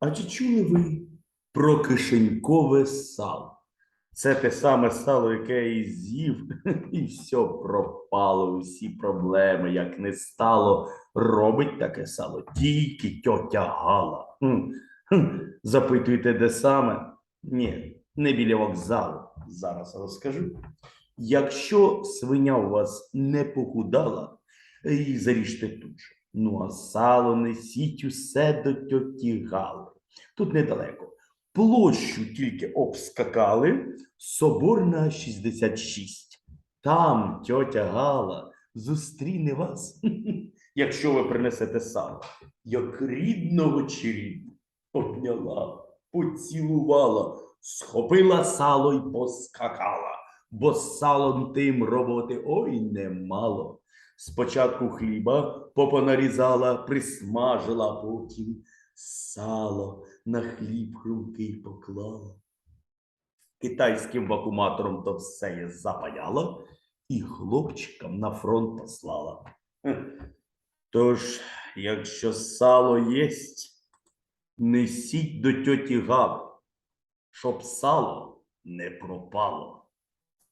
А чи чули ви про кишенькове сало? Це те саме сало, яке і з'їв, і все пропало, усі проблеми, як не стало, робить таке сало тільки тьотя Гала. Запитуєте, де саме? Ні, не біля вокзалу. Зараз розкажу. Якщо свиня у вас не похудала, її заріжте тут же. Ну, а сало несіть усе до тьоті Гали. Тут недалеко. Площу тільки обскакали, Соборна 66. Там тьотя Гала зустріне вас, якщо ви принесете сало. Як рідного чи обняла, поцілувала, схопила сало й поскакала, бо салом тим роботи ой немало. Спочатку хліба попонарізала, присмажила, потім сало на хліб хрумкий поклала. Китайським вакууматором то все є запаяла і хлопчикам на фронт послала. Тож, якщо сало єсть, несіть до тьоті Гави, щоб сало не пропало.